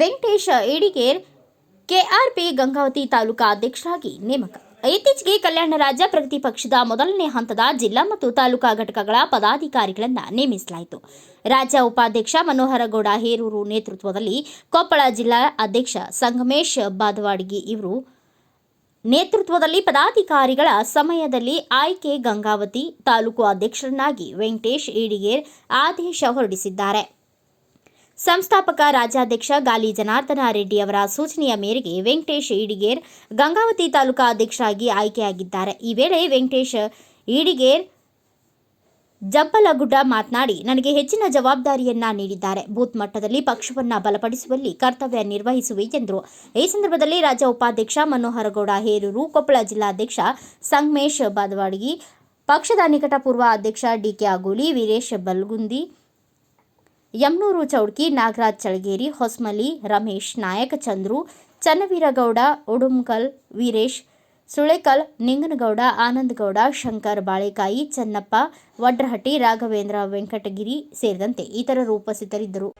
Venkatesh Edigere KRP Gangavathi taluka ಅಧ್ಯಕ್ಷರಾಗಿ ನೇಮಕ. ಇತ್ತೀಚೆಗೆ ಕಲ್ಯಾಣ ರಾಜ್ಯ ಪ್ರಗತಿ ಪಕ್ಷದ ಮೊದಲನೇ ಹಂತದ ಜಿಲ್ಲಾ ಮತ್ತು ತಾಲೂಕಾ ಘಟಕಗಳ ಪದಾಧಿಕಾರಿಗಳನ್ನು ನೇಮಿಸಲಾಯಿತು. ರಾಜ್ಯ ಉಪಾಧ್ಯಕ್ಷ ಮನೋಹರಗೌಡ ಹೇರೂರು ನೇತೃತ್ವದಲ್ಲಿ ಕೊಪ್ಪಳ ಜಿಲ್ಲಾ ಅಧ್ಯಕ್ಷ ಸಂಗಮೇಶ್ ಬಾದವಾಡಗಿ ಇವರು ನೇತೃತ್ವದಲ್ಲಿ ಪದಾಧಿಕಾರಿಗಳ ಸಮಯದಲ್ಲಿ ಆಯ್ಕೆ ಗಂಗಾವತಿ ತಾಲೂಕು ಅಧ್ಯಕ್ಷರನ್ನಾಗಿ ವೆಂಕಟೇಶ್ ಈಡಿಗೇರ್ ಆದೇಶ ಹೊರಡಿಸಿದ್ದಾರೆ. ಸಂಸ್ಥಾಪಕ ರಾಜ್ಯಾಧ್ಯಕ್ಷ ಗಾಲಿ ಜನಾರ್ದನ ರೆಡ್ಡಿ ಅವರ ಸೂಚನೆಯ ಮೇರೆಗೆ ವೆಂಕಟೇಶ್ ಈಡಿಗೇರ್ ಗಂಗಾವತಿ ತಾಲೂಕಾ ಅಧ್ಯಕ್ಷರಾಗಿ ಆಯ್ಕೆಯಾಗಿದ್ದಾರೆ. ಈ ವೇಳೆ ವೆಂಕಟೇಶ್ ಈಡಿಗೇರ್ ಜಬ್ಬಲಗುಡ್ಡ ಮಾತನಾಡಿ, ನನಗೆ ಹೆಚ್ಚಿನ ಜವಾಬ್ದಾರಿಯನ್ನ ನೀಡಿದ್ದಾರೆ. ಬೂತ್ ಮಟ್ಟದಲ್ಲಿ ಪಕ್ಷವನ್ನ ಬಲಪಡಿಸುವಲ್ಲಿ ಕರ್ತವ್ಯ ನಿರ್ವಹಿಸುವೆ ಎಂದರು. ಈ ಸಂದರ್ಭದಲ್ಲಿ ರಾಜ್ಯ ಉಪಾಧ್ಯಕ್ಷ ಮನೋಹರಗೌಡ ಹೇರೂರು, ಕೊಪ್ಪಳ ಜಿಲ್ಲಾಧ್ಯಕ್ಷ ಸಂಗಮೇಶ್ ಬಾದವಾಡಗಿ ಪಕ್ಷದ ನಿಕಟಪೂರ್ವ ಅಧ್ಯಕ್ಷ ಡಿಕೆ ಆಗೋಳಿ ವೀರೇಶ್ ಬಲ್ಗುಂದಿ ಯಮ್ನೂರು ಚೌಡ್ಕಿ ನಾಗರಾಜ್ ಚಳಗೇರಿ, ಹೊಸ್ಮಲಿ, ರಮೇಶ್, ನಾಯಕ ಚಂದ್ರು, ಚನ್ನವೀರಗೌಡ, ಉಡುಮ್ಕಲ್, ವೀರೇಶ್, ಸುಳೇಕಲ್, ನಿಂಗನಗೌಡ, ಆನಂದಗೌಡ, ಶಂಕರ್ ಬಾಳೆಕಾಯಿ, ಚನ್ನಪ್ಪ, ವಡ್ರಹಟ್ಟಿ, ರಾಘವೇಂದ್ರ ವೆಂಕಟಗಿರಿ ಸೇರಿದಂತೆ ಇತರರು ಉಪಸ್ಥಿತರಿದ್ದರು.